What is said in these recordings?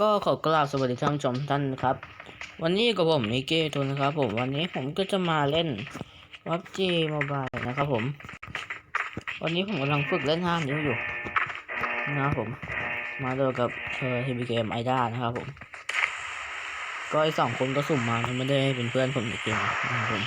ก็ขอกราบสวัสดีท่านผู้ชมท่านนะครับ วันนี้กับผมนิกเก้ทุนนะครับ ผมวันนี้ผมก็จะมาเล่นวับจีมบายนะครับผม วันนี้ผมกำลังฝึกเล่นห้านิ้วอยู่นะครับผม มาโดยกับเธอทีบีเกมไอด้านะครับผม ก็ไอสองคนก็สุ่มมาไม่ได้เป็นเพื่อนผมในเกมนะครับผม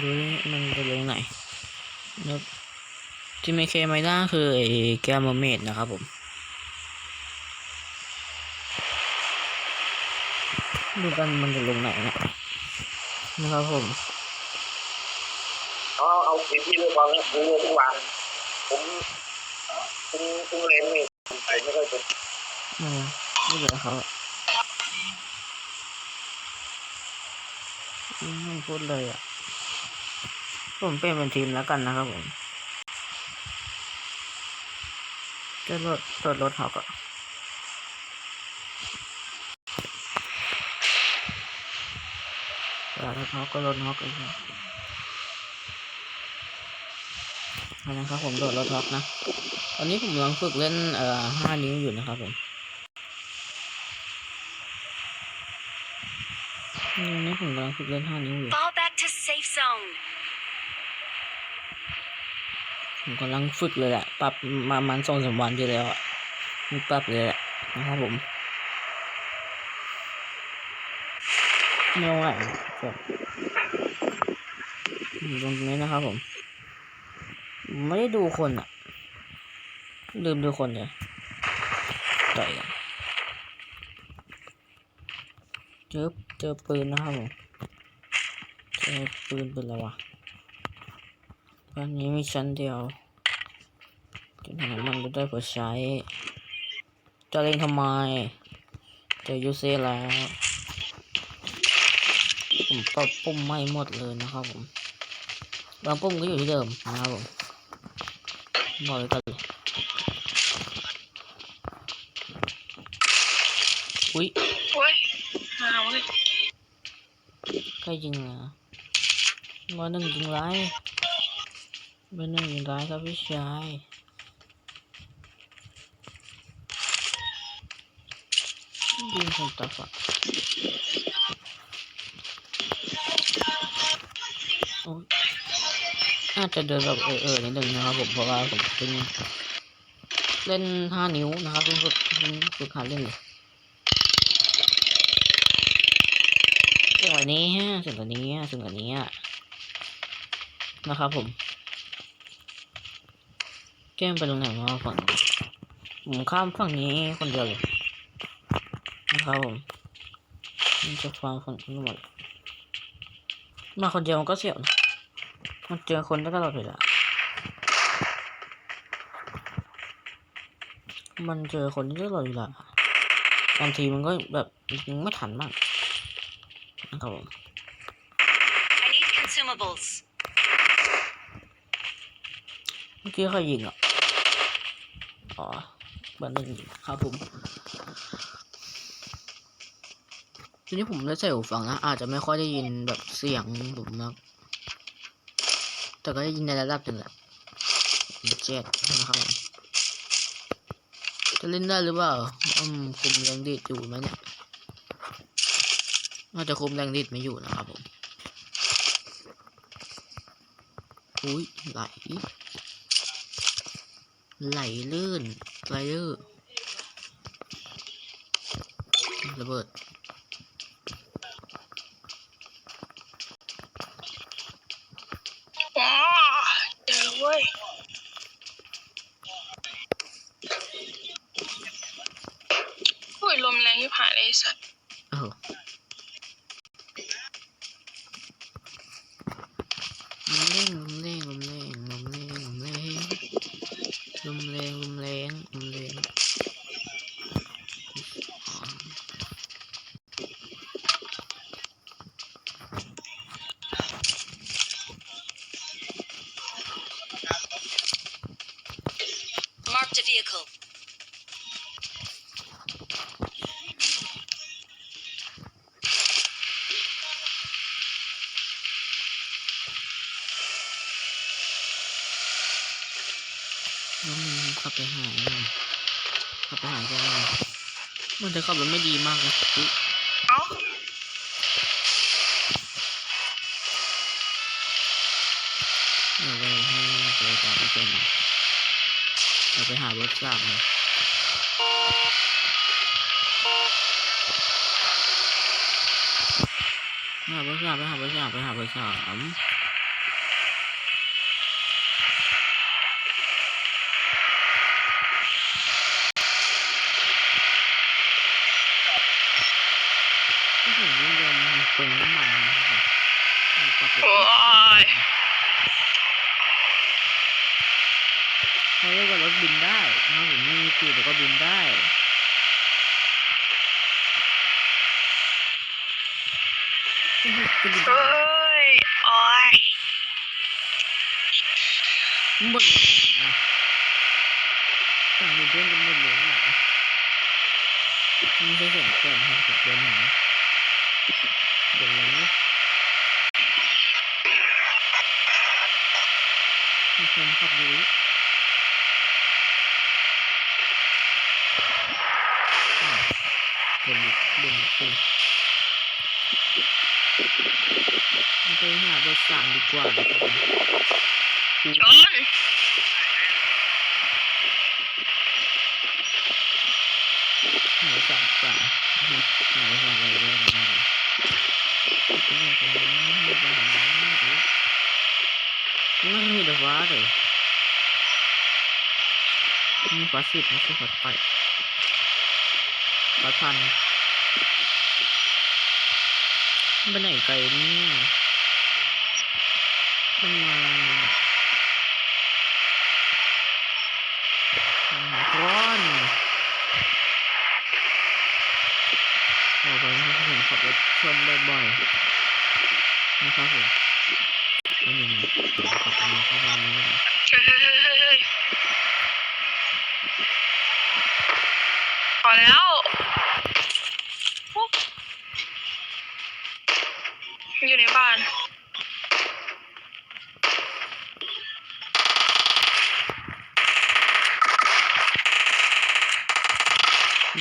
ดูมันจะลงไหนนะครับ ที่ไม่เคไม่ได้คือไอ้แก้วมะเมดนะครับผมดูกันมันจะลงไหนนะนะครับผมเอาเอาสิที่เรื่องความรู้เรื่องทุกวันผมผมผมเรียนนี่ผมไปไม่ค่อยเป็นอืมไม่เหลือเขาอะอืมไม่พูดเลยอะ ผมเปลี่ยนเป็นทีมแล้วกันนะครับผม จะรถรถรถเขาก็แล้วเขาก็รถฮอกอีกแล้วอันนะครับผมโดดรถฮอกนะ ตอนนี้ผมกำลังฝึกเล่นเอ่อห้านิ้วอยู่นะครับผมตอนนี้ผมกำลังฝึกเล่นห้านิ้วอยู่ Fall back to safe zone. ผมกำลังฝึกเลยแหละ ปรับมามันสองสามวันที่แล้วอะมันปรับเลยแหละนะครับผมไม่ไหวครับตรงนี้นะครับผมไม่ได้ดูคนอะ ลืมดูคนเลยต่อยกันเจอเจอปืนนะครับผมเจอปืนเป็นอะไรวะ บ้านนี้มีชั้นเดียวจะทำมันไม่ได้เปิดใช้ จะเล่นทำไม จะยูเซแล้ว ผมปรับปุ่มไม่หมดเลยนะครับผมบางปุ่มก็อยู่ที่เดิมนะครับผมบอกเลยกันเลยอุ้ยโอ้ยมาเว้ยใครยิงอะเบอร์หนึ่งยิงไราย เบอร์หนึ่งยิงไรายครับพี่ชายยิงคนตับอะโอ้ยอาจจะเดินแบบเออเออนิดนึงนะครับผมเพราะว่าผมเพิ่งเล่นห้านิ้วนะครับเพิ่งฝึกเพิ่งฝึกหัดเล่นอยู่สิ่งแบบนี้ฮะสิ่งแบบนี้สิ่งแบบนี้นะครับผม แก้มไปตรงไหนมาฝั่งนู้นผมข้ามฝั่งนี้คนเดียวเลยนะครับผมมันจะฟังฝั่งนู้นหมดมาคนเดียวมันก็เสียวนะมันเจอคนได้ตลอดเวลามันเจอคนได้ตลอดเวลาบางทีมันก็แบบยิงไม่ทันบ้างนะครับผม I need consumables. เมื่อกี้ใครยิงอะ อ๋อบันนึงยิงครับผมทีนี้ผมได้ใส่หูฟังนะ อาจจะไม่ค่อยได้ยินแบบเสียงผมนะแต่ก็ได้ยินในระดับหนึ่งแหละเจ็ดนะครับผมจะเล่นได้หรือเปล่าอืมคุมแรงดีดอยู่ไหมเนี่ยน่าจะคุมแรงดีดไม่อยู่นะครับผม อุ้ยไหล ไหลลื่นไหลลื่นระเบิด ไปหาขับไปหาแกมันจะขับรถไม่ดีมากเลยอุ๊ยเอ้าเดี๋ยวเราให้เจอจากพี่เจนเราไปหารถสามเลยหาเบอร์สามไปหาเบอร์สามไปหาเบอร์สามโอ้โหนี่ยมเติมน้ำมันนะครับปรับรถ โอ้ยเขาเรียกว่ารถบินได้นะครับผมไม่มีปีกแต่ก็บินได้โอ้โหจะบินเอ้ยโอ้ยหมดเลยนะต่างบินเพื่อนกันหมดเลยนะไม่ใช่แสงแก้วนะครับเดินหาเดินแล้วนะ คนขับดูเดินเดินเดินไปหาบอร์สามดีกว่าครับผมชนหาสามกว่าหาสามอะไรด้วยนะ ไม่มีเดฟ้าเลยมีฟ้าสิบไม่ใช่ฟ้าไปฟ้าพันมันไปไหนไกลเนี่ยมันมาหาก้อนออกไปนะครับผมขับรถชนบ่อยๆนะครับผม พอแล้วโอ๊ะอยู่ในบ้าน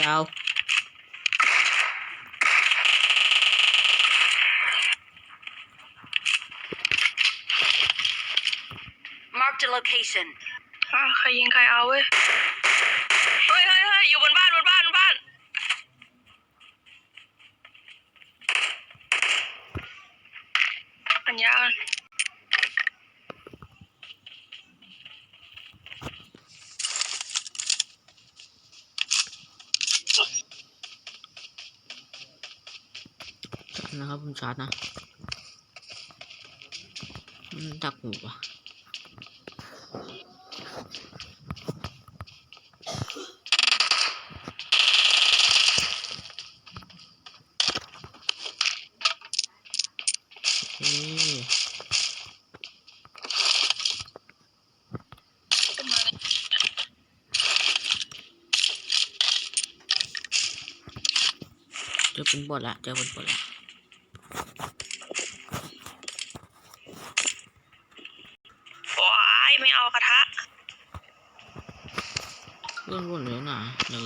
ดาว location. อะใครยิงใครเอาเว้ย เฮ้ยเฮ้ยเฮ้ยอยู่บนบ้านบนบ้านบนบ้าน อันยาวนะครับผมชาร์จนะ มันดักหูว่ะโอเคเจอเป็ นบทละเจอเป็นบทละว้ายไม่เอากระทะเรื่องวุ่นเลยนะเดี๋ยว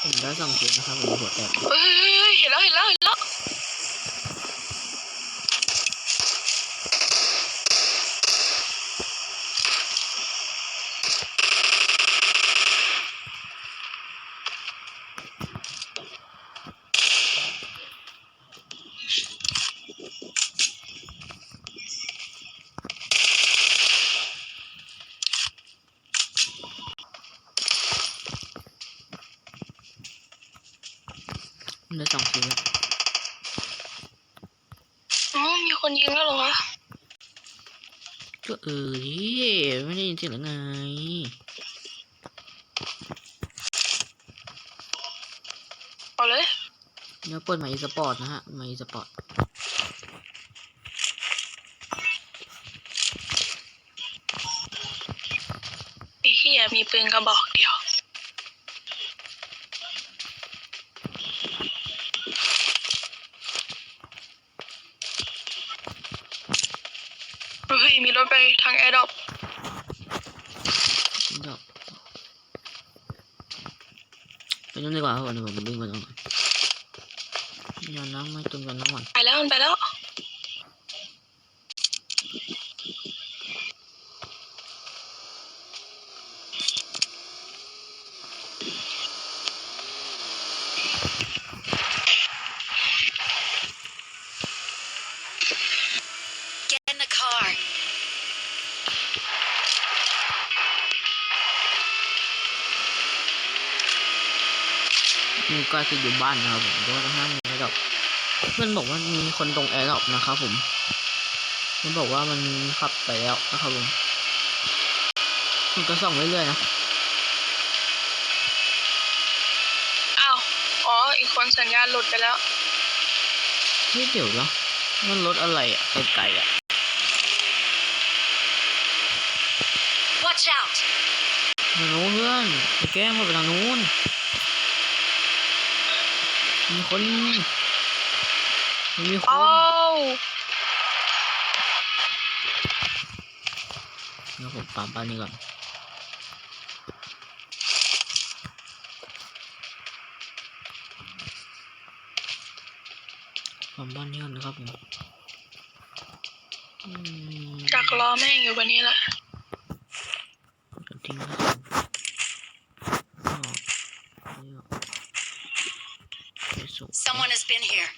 ผมได้สองเกมนะครับผมหัวแตกเฮ้ยเฮ้ยเฮ้ยเห็นแล้วเห็นแล้วเห็นแล้ว ผมได้สองเกมแล้ว อ๋อมีคนยิงแล้วเหรอวะ ก็เออดิไม่ได้ยินเสียงหรือไง เอาเลย เดี๋ยวเปิดใหม่อีสปอร์ตนะฮะใหม่อีสปอร์ตไอ้เหี้ยมีปืนกระบอกเดียวเเฮ้ยมีรถไปทางแอร์ดรอป เดี๋ยว ไปนู่นดีกว่าครับวันนี้ผมวิ่งไปตรงนั้นยอนน้ำไม่ตุนกันน้ำก่อนไปแล้วมันไปแล้ว ก็จะอยู่บ้านนะครับผมเพราะว่าห้างแอร์ดรอปเพื่อนบอกว่ามีคนตรงแอร์ดรอปนะครับผมมันบอกว่ามันขับไปแล้วนะครับผมมันก็ส่องเรื่อยๆนะอ้าวอ๋ออีกคนสัญญาณหลุดไปแล้วเฮ้ยเดี๋ยวนะมันรถอะไรอะไกลๆอะ Watch out. ไม่รู้เพื่อนไปแกล้งเขาไปทางนู้น มีคนมีคอ้านวเดี๋ยวผมตามบ้านนี้ก่อนตามบ้านนี้ก่อนนะครับผมอืมดักรอแม่งอยู่บนนี้แหละจะทิ้งนะครับอ๋อเนี่ยไป ส่ง Someone has been here.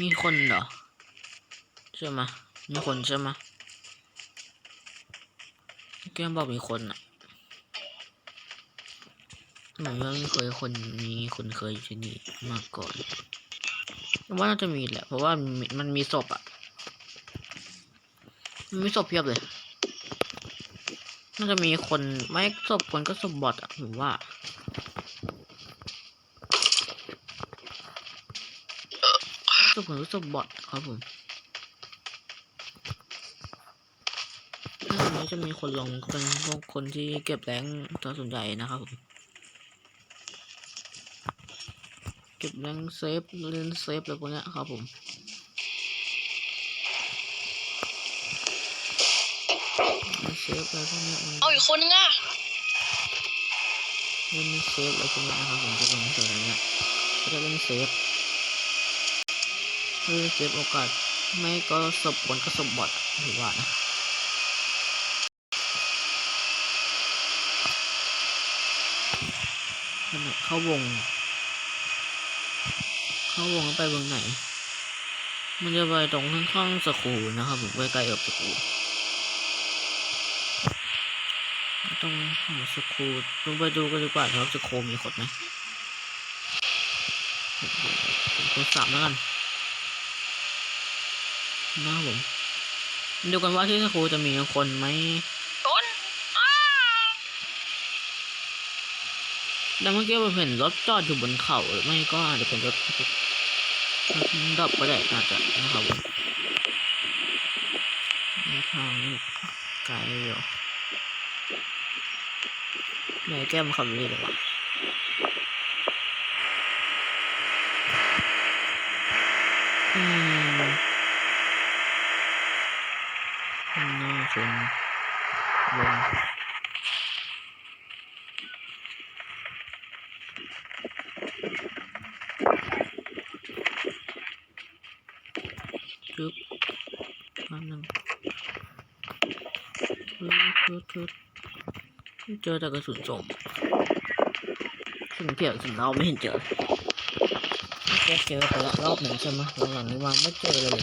มีคนเหรอใช่ไหมะมีคนใช่ไหมะแกมบอกมีคนอะเหมือนว่าไม่เคยคนมีคนเคยอยู่ที่นี่มาก่อนว่าน่าจะมีแหละ เพราะว่ามันมีมันมีศพอะมันมีศพเพียบเลย น่าจะมีคนไม่ศพคนก็ศพบอทอะผมว่าศพคนก็ศพบอทครับผมถ้านี้จะมีคนลงเป็นพวกคนที่เก็บแรงตัวส่วนใหญ่นะครับผมเก็บแรงเซฟเล่นเซฟอะไรพวกนี้ครับผม เล่นเซฟอะไรพวกเนี้ยมันเอาอีกคนนึงอะเล่นเซฟอะไรพวกเนี้ยนะครับผมจะลงตัวเนี้ยก็จะเล่นเซฟเพื่อเซฟโอกาสไม่ก็สบคนก็สบบอทหรือว่านะขณะเข้าวง เข้าวงแล้วไปวงไหน มันจะไปตรงข้างๆสกูนะครับผมใกล้ๆกับสกู ตรงหาสกูลงไปดูกันดีกว่าครับสกูมีคนไหมคนสามแล้วกันนะครับผมดูกันว่าที่สกูจะมีคนไหมโดนแต่เมื่อกี้ผมเห็นรถจอดอยู่บนเขาหรือไม่ก็อาจจะเป็นรถรถดับก็ได้อาจจะนะครับผมทางนี่ไกลอยู่ นแก้มขับนี่เลยวะอืมน่าชนลงชุบอันหนึ่งชุบชุบชุบ เจอแต่กระสุนส่งสุนเพียวสุนเราไม่เห็นเจอแค่เจอไปละรอบหนึ่งใช่ไหมหลังๆนี้มาไม่เจอเลย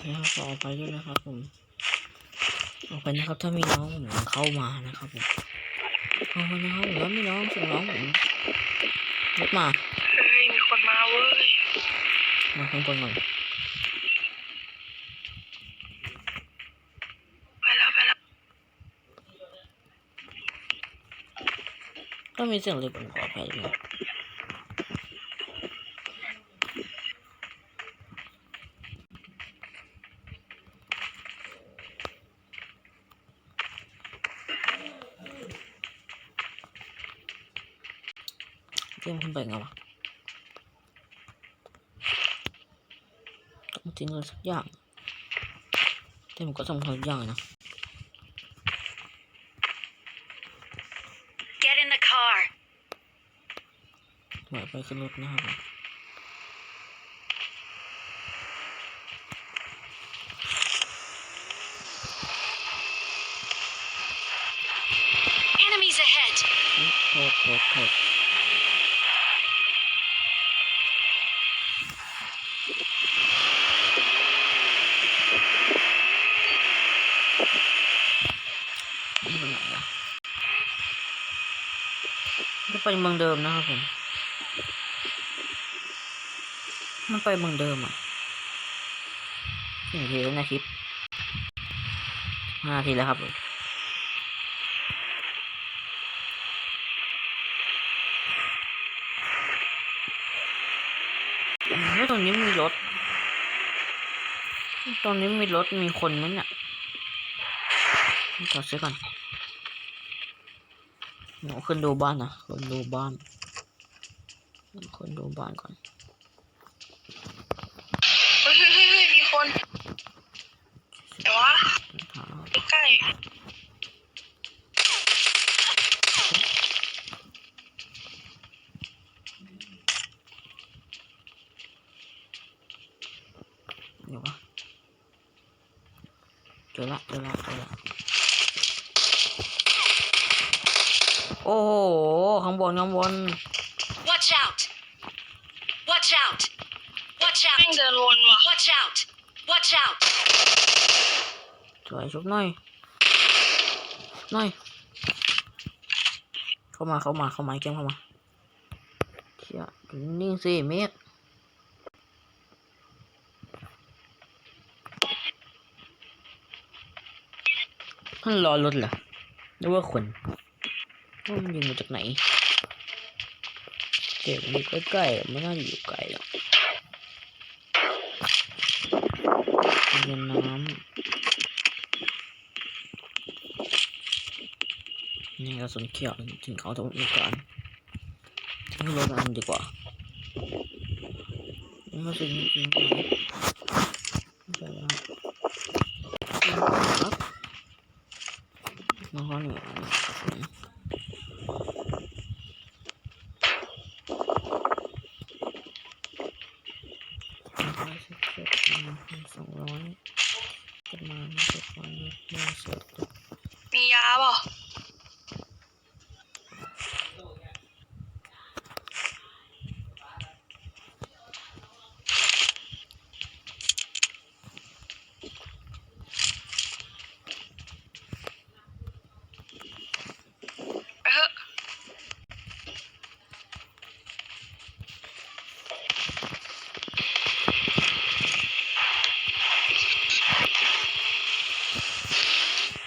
แล้วขออภัยด้วยนะครับผมออกไปนะครับถ้ามีน้องผมเข้ามานะครับผมขอบคุณนะครับแล้วมีน้องส่งน้องผมรถมา มาข้างบนหน่อยไปแล้วไปแล้นก็มีเสียงเล็กผมขออภัยด้วยเกมคุณไปไงวะ ต้องทิ้งอะไรสักอย่างแต่ผมก็สำคัญทุกอย่างเลยนะ Get in the car. ไหวไปขึ้นรถนะครับผม Enemies ahead. โทษโทษโทษนี่ไปไหนอะจะ ไปเมืองเดิมนะครับผม มันไปเมืองเดิมอะสี่นาทีแล้วนะคลิปห้าทีแล้วครับผมแล้วตรงนี้มีรถ ตรงนี้มีรถมีคนไหมเนี่ยจอดซื้อก่อน เดี๋ยวขึ้นดูบ้านนะขึ้นดูบ้านขึ้นดูบ้านก่อน เฮ้ยเฮ้ยเฮ้ยเฮ้ยมีคนเดี๋ยววะ ถาม ใกล้ เดี๋ยววะเจอละเจอละเจอละโอ้โหข้างบ นข้างบน Watch out. Watch out. Watch ๆแม่ง out. เดินวนว่ะ Watch out. Watch out. สวยชุบหน่อยหน่อย เข้ามาเข้ามาเข้ามาเกมเข้ามาเชี่ยอยู่นิ่งๆสิเมฆมันรอรถเหรอหรือว่าคนว่ามันยิงมาจากไหน เก็บอยู่ใกล้ๆไม่น่าอยู่ไกลหรอกเย็นน้ำนี่กระสุนเขียวถึงเขาต้องมีการทิ้งรถมันดีกว่านี่กระสุนจริงๆไม่ใช่แล้วครับน้อหนึ่งกระสุนร้อยสิบเจ็ดพันสองร้อยประมาณเจ็ดพันหนึ่งเศษ มียาเปล่า ไปเถอะ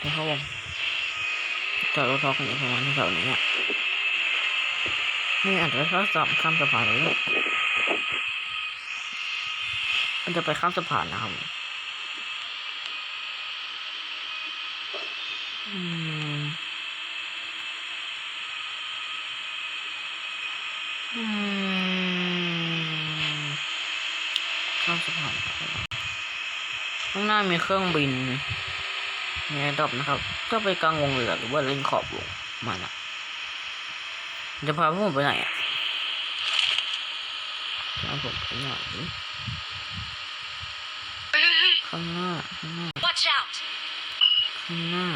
นะครับผมจอดรถท็อกนอยู่ประมาณแถวนี้อะนี่อาจจะข้ามสะข้ามสะพานเลยมันจะไปข้ามสะพานนะครับอืมอืมข้ามสะพานข้างหน้ามีเครื่องบิน ในระดับนะครับถ้าไปกลางวงเรือหรือว่าเล่นขอบวงมันอะจะพาพวกผมไปไหนอะพาผมไปไหนเฮ้ยเฮ้ยเฮ้ยข้างหน้าข้างหน้า Watch out. ข้างหน้า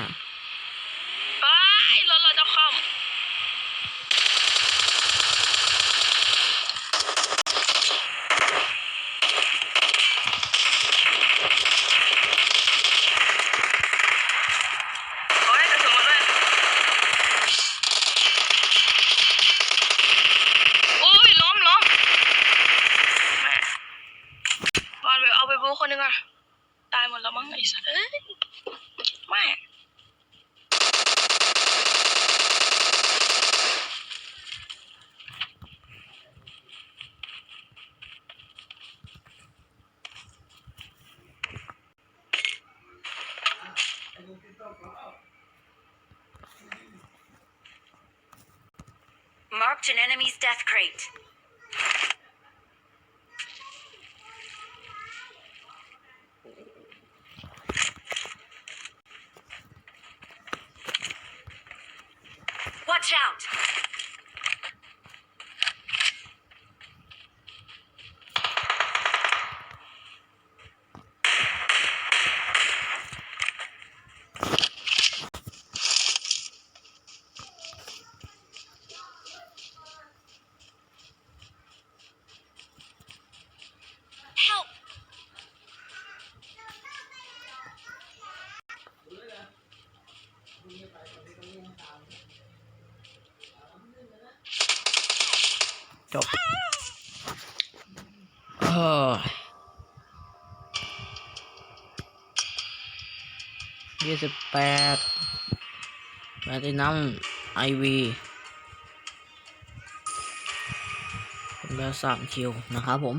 Marked an enemy's death crate. จบเออยี่สิบแปดแบตนัมไอวีเป็นแบบสามคิวนะครับผม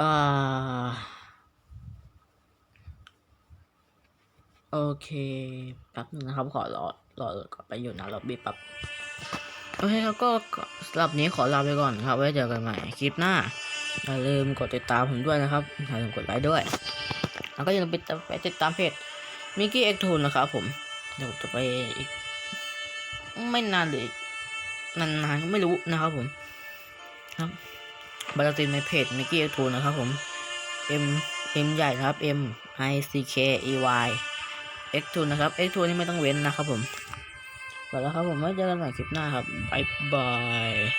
อ่าโอเคแป๊บนึงนะครับ ขอรอรอก่อนไปอยู่นะล็อบบี้แป๊บ โอเคครับก็สำหรับนี้ขอลาไปก่อนครับ ไว้เจอกันใหม่คลิปหน้าอย่าลืมกดติดตามผมด้วยนะครับอย่าลืมกดไลค์ด้วย แล้วก็อย่าลืมไปติดตามเพจมิกกี้เอ็กทูนนะครับผมเดี๋ยวจะไปอีกไม่นานหรือนานๆก็ไม่รู้นะครับผม ครับบารตินในเพจมิกกี้เอ็กทูนนะครับผม M M ใหญ่นะครับ M I C K E Y X 2 นะครับ X 2 นี่ไม่ต้องเว้นนะครับผม แล้วครับผมไว้เจอกันใหม่คลิปหน้าครับบ๊ายบาย